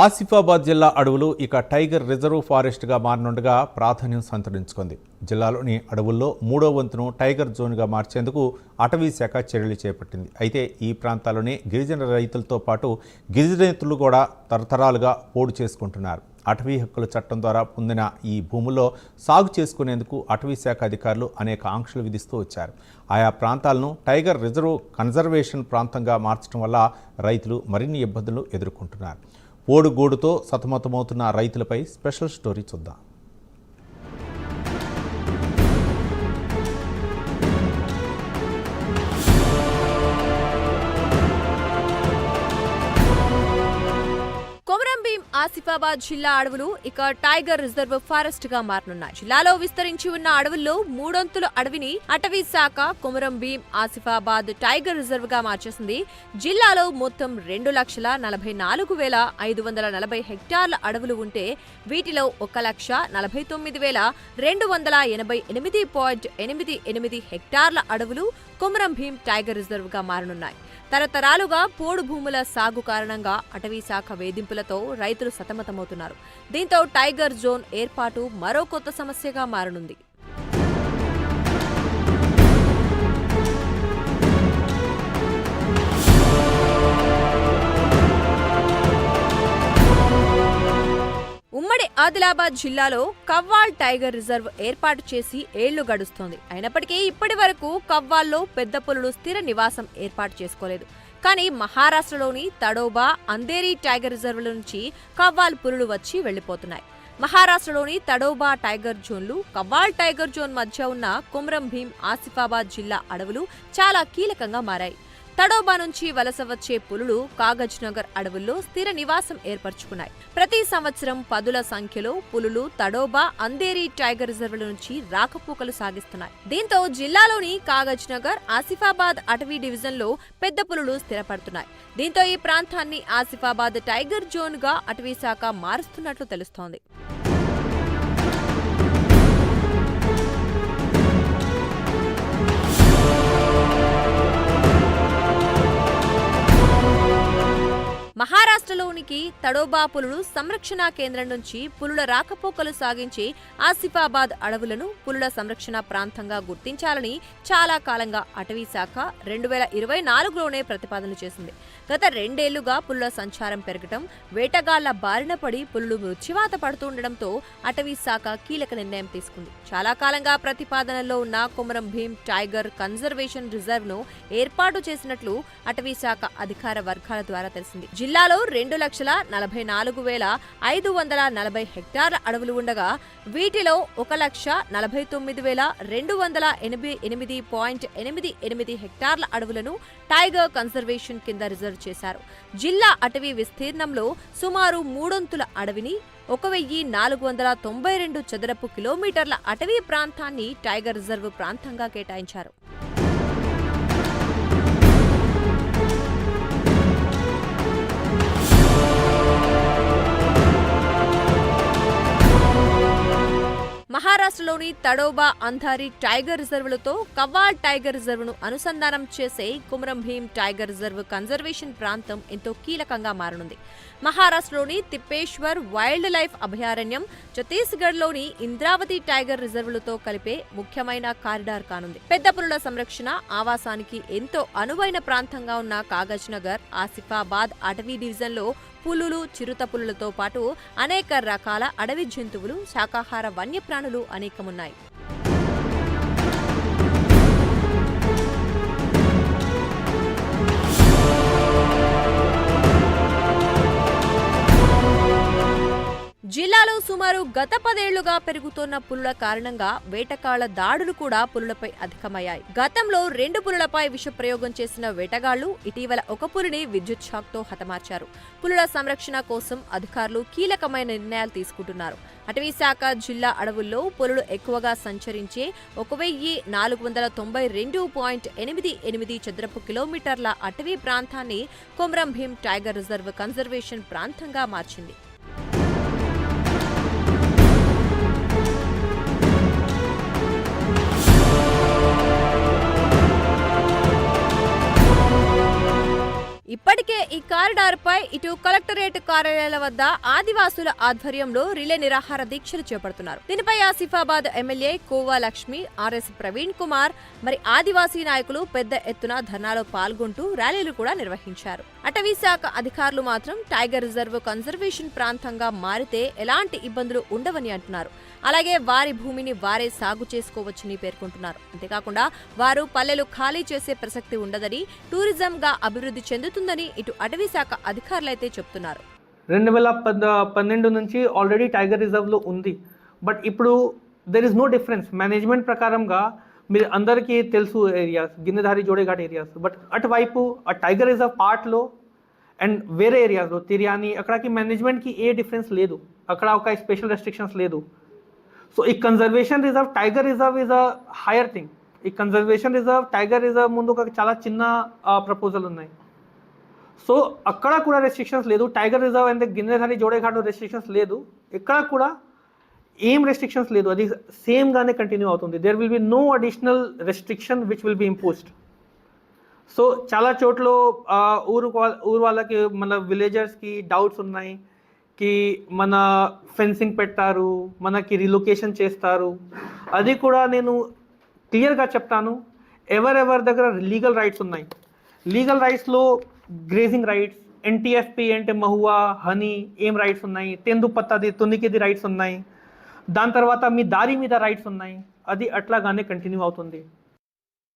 ఆసిఫాబాద్ జిల్లా అడవులు ఇక టైగర్ రిజర్వ్ ఫారెస్ట్గా మారనుండగా ప్రాధాన్యం సంతరించుకుంది. జిల్లాలోని అడవుల్లో మూడో వంతును టైగర్ జోన్గా మార్చేందుకు అటవీ శాఖ చర్యలు చేపట్టింది. అయితే ఈ ప్రాంతాల్లోనే గిరిజన రైతులతో పాటు గిరిజనేతలు కూడా తరతరాలుగా పోడు చేసుకుంటున్నారు. అటవీ హక్కుల చట్టం ద్వారా పొందిన ఈ భూముల్లో సాగు చేసుకునేందుకు అటవీ శాఖ అధికారులు అనేక ఆంక్షలు విధిస్తూ వచ్చారు. ఆయా ప్రాంతాలను టైగర్ రిజర్వ్ కన్జర్వేషన్ ప్రాంతంగా మార్చడం వల్ల రైతులు మరిన్ని ఇబ్బందులు ఎదుర్కొంటున్నారు. పోడుగోడుతో సతమతమవుతున్న రైతులపై స్పెషల్ స్టోరీ చూద్దాం. ఆసిఫాబాద్ జిల్లా అడవులు ఇక టైగర్ రిజర్వ్ ఫారెస్ట్గా మారనున్నాయి. జిల్లాలో విస్తరించి ఉన్న అడవుల్లో మూడొంతుల అడవిని అటవీ శాఖ కొమరం భీం ఆసిఫాబాద్ టైగర్ రిజర్వ్గా మార్చేసింది. జిల్లాలో మొత్తం రెండు లక్షల నలభై నాలుగు వేల ఐదు వందల నలభై హెక్టార్ల అడవులు ఉంటే వీటిలో ఒక లక్ష నలభై తొమ్మిది వేల రెండు వందల ఎనభై ఎనిమిది పాయింట్ ఎనిమిది ఎనిమిది హెక్టార్ల అడవులు కొమరం భీం టైగర్ రిజర్వ్గా మారనున్నాయి. తరతరాలుగా పోడు భూముల సాగు కారణంగా అటవీ శాఖ వేధింపులతో రైతులు సతమతమవుతున్నారు. దీంతో టైగర్ జోన్ ఏర్పాటు మరో కొత్త సమస్యగా మారనుంది. ఆదిలాబాద్ జిల్లాలో కవ్వాల్ టైగర్ రిజర్వ్ ఏర్పాటు చేసి ఏళ్ళు గడుస్తోంది. అయినప్పటికీ ఇప్పటి వరకు కవ్వాల్లో పెద్ద పులులు స్థిర నివాసం ఏర్పాటు చేసుకోలేదు. కానీ మహారాష్ట్రలోని తడోబా అందేరి టైగర్ రిజర్వ్ల నుంచి కవ్వాల్ పులులు వచ్చి వెళ్ళిపోతున్నాయి మహారాష్ట్రలోని తడోబా టైగర్ జోన్లు కవ్వాల్ టైగర్ జోన్ మధ్య ఉన్న కుమ్రం భీం ఆసిఫాబాద్ జిల్లా అడవులు చాలా కీలకంగా మారాయి. తడోబా నుంచి వలస వచ్చే పులులు కాగజ్ నగర్ అడవుల్లో స్థిర నివాసం ఏర్పరచుకున్నాయి. ప్రతి సంవత్సరం పదుల సంఖ్యలో పులులు తడోబా అందేరి టైగర్ రిజర్వుల నుంచి రాకపోకలు సాగిస్తున్నాయి. దీంతో జిల్లాలోని కాగజ్ నగర్ ఆసిఫాబాద్ అటవీ డివిజన్లో పెద్ద పులులు స్థిరపడుతున్నాయి. దీంతో ఈ ప్రాంతాన్ని ఆసిఫాబాద్ టైగర్ జోన్గా అటవీ శాఖ మారుస్తున్నట్లు తెలుస్తోంది. మహారాష్ట్రలోనికి తడోబా పులులు సంరక్షణ కేంద్రం నుంచి పులుల రాకపోకలు సాగించి ఆసిఫాబాద్ అడవులను పులుల సంరక్షణ ప్రాంతంగా గుర్తించాలని చాలా కాలంగా అటవీ శాఖ రెండు వేల ఇరవై నాలుగులోనే ప్రతిపాదన చేసింది. గత రెండేళ్ళుగా పులుల సంచారం పెరగటం వేటగాళ్ళ బారిన పడి పులులు మృత్యువాత పడుతుండటంతో అటవీ శాఖ కీలక నిర్ణయం తీసుకుంది. చాలా కాలంగా ప్రతిపాదనలో ఉన్న కుమరం భీం టైగర్ కన్జర్వేషన్ రిజర్వ్ను ఏర్పాటు చేసినట్లు అటవీ శాఖ అధికార వర్గాల ద్వారా తెలిసింది. జిల్లాలో రెండు లక్షల నలభై నాలుగు వేల ఐదు వందల నలభై హెక్టార్ల అడవులు ఉండగా వీటిలో ఒక లక్ష నలభై తొమ్మిది వేల రెండు వందల ఎనభై ఎనిమిది పాయింట్ ఎనిమిది ఎనిమిది హెక్టార్ల అడవులను టైగర్ కన్జర్వేషన్ కింద రిజర్వ్ చేశారు. జిల్లా అటవీ విస్తీర్ణంలో సుమారు మూడొంతుల అడవిని ఒక వెయ్యి నాలుగు వందల తొంభై రెండు చదరపు కిలోమీటర్ల అటవీ ప్రాంతాన్ని టైగర్ రిజర్వ్ ప్రాంతంగా కేటాయించారు. మహారాష్ట్రలోని తడోబా అంధారి టైగర్ రిజర్వులతో కవ్వాల్ టైగర్ రిజర్వ్ను అనుసంధానం చేసే Kumuram Bheem tiger reserve conservation ప్రాంతం ఎంతో కీలకంగా మారనుంది. మహారాష్ట్రలోని తిప్పేశ్వర్ వైల్డ్ లైఫ్ అభయారణ్యం ఛత్తీస్గఢ్లోని ఇంద్రావతి టైగర్ రిజర్వులతో కలిపే ముఖ్యమైన కారిడార్ కానుంది. పెద్ద పులుల సంరక్షణ ఆవాసానికి ఎంతో అనువైన ప్రాంతంగా ఉన్న కాగజ్ నగర్ ఆసిఫాబాద్ అటవీ డివిజన్లో పులులు చిరుత పులులతో పాటు అనేక రకాల అడవి జంతువులు శాకాహార వన్యప్రాణులు అనేకమున్నాయి. సుమారు గత పదేళ్ళుగా పెరుగుతున్న పులుల కారణంగా వేటకాళ్ళ దాడులు కూడా పులులపై అధికమయ్యాయి. గతంలో రెండు పులులపై విష ప్రయోగం చేసిన వేటగాళ్ళు ఇటీవల ఒక పులిని విద్యుత్ షాక్తో హతమార్చారు. పులుల సంరక్షణ కోసం అధికారులు కీలకమైన నిర్ణయాలు తీసుకుంటున్నారు. అటవీ శాఖ జిల్లా అడవుల్లో పులులు ఎక్కువగా సంచరించే ఒక వెయ్యి నాలుగు వందల తొంభై రెండు పాయింట్ ఎనిమిది ఎనిమిది చదరపు కిలోమీటర్ల అటవీ ప్రాంతాన్ని Komaram Bheem tiger reserve conservation ప్రాంతంగా మార్చింది. ఇప్పటికే ఈ కారిడార్ పై ఇటు కలెక్టరేట్ కార్యాలయాల వద్ద ఆదివాసుల ఆధ్వర్యంలో రిలే నిరాహార దీక్షలు చేపడుతున్నారు. దీనిపై ఆసిఫాబాద్ ఎమ్మెల్యే కోవా లక్ష్మి ఆర్ఎస్ ప్రవీణ్ కుమార్ మరి ఆదివాసీ నాయకులు పెద్ద ఎత్తున ధర్నాలో పాల్గొంటూ ర్యాలీలు కూడా నిర్వహించారు. అటవీ శాఖ అధికారులు మాత్రం టైగర్ రిజర్వ్ కన్జర్వేషన్ ప్రాంతంగా మారితే ఎలాంటి ఇబ్బందులు ఉండవని అంటున్నారు. అలాగే వారి భూమిని వారే సాగు చేసుకోవచ్చని పేర్కొంటున్నారు. అంతేకాకుండా వారు పల్లెలు ఖాళీ చేసే ప్రసక్తి ఉండదని టూరిజంగా అభివృద్ధి చెందుతుందని ఇటు అటవీ శాఖ అధికారులైతే చెప్తున్నారు. రెండు వేల పద్ పన్నెండు నుంచి ఆల్రెడీ టైగర్ రిజర్వ్లో ఉంది. బట్ ఇప్పుడు there is no difference management ప్రకారంగా మీరు అందరికీ తెలుసు areas Ginnedhari Jodeghat areas but అటువైపు ఆ టైగర్ రిజర్వ్ పార్ట్లో అండ్ వేరే ఏరియాస్లో తిరియాని అక్కడకి మేనేజ్మెంట్కి ఏ డిఫరెన్స్ లేదు. అక్కడ ఒక స్పెషల్ రెస్ట్రిక్షన్స్ లేదు. సో ఈ conservation reserve tiger reserve is a higher thing ఈ కన్జర్వేషన్ రిజర్వ్ టైగర్ రిజర్వ్ ముందు ఒక చాలా చిన్న ప్రపోజల్ ఉన్నాయి. సో అక్కడ కూడా రెస్ట్రిక్షన్స్ లేదు. టైగర్ రిజర్వ్ అండ్ గిన్నెధారి జోడేఘాట్లో రెస్ట్రిక్షన్స్ లేదు. ఇక్కడ కూడా ఏం రెస్ట్రిక్షన్స్ లేదు. అది సేమ్గానే కంటిన్యూ అవుతుంది. There will be no additional restriction which will be imposed so చాలా చోట్ల ఊరు ఊరు వాళ్ళకి మన విలేజర్స్కి డౌట్స్ ఉన్నాయి. కి మన ఫెన్సింగ్ పెట్టారు. మనకి రిలొకేషన్ చేస్తారు. అది కూడా నేను క్లియర్గా చెప్తాను. ఎవరెవరి దగ్గర లీగల్ రైట్స్ ఉన్నాయి? లీగల్ రైట్స్లో గ్రేజింగ్ రైట్స్ ఎన్టీఎఫ్పి అంటే మహువా హనీ ఏం రైట్స్ ఉన్నాయి? తెందు పత్తది తునికిది రైట్స్ ఉన్నాయి. దాని తర్వాత మీ దారి మీద రైట్స్ ఉన్నాయి. అది అట్లాగానే కంటిన్యూ అవుతుంది.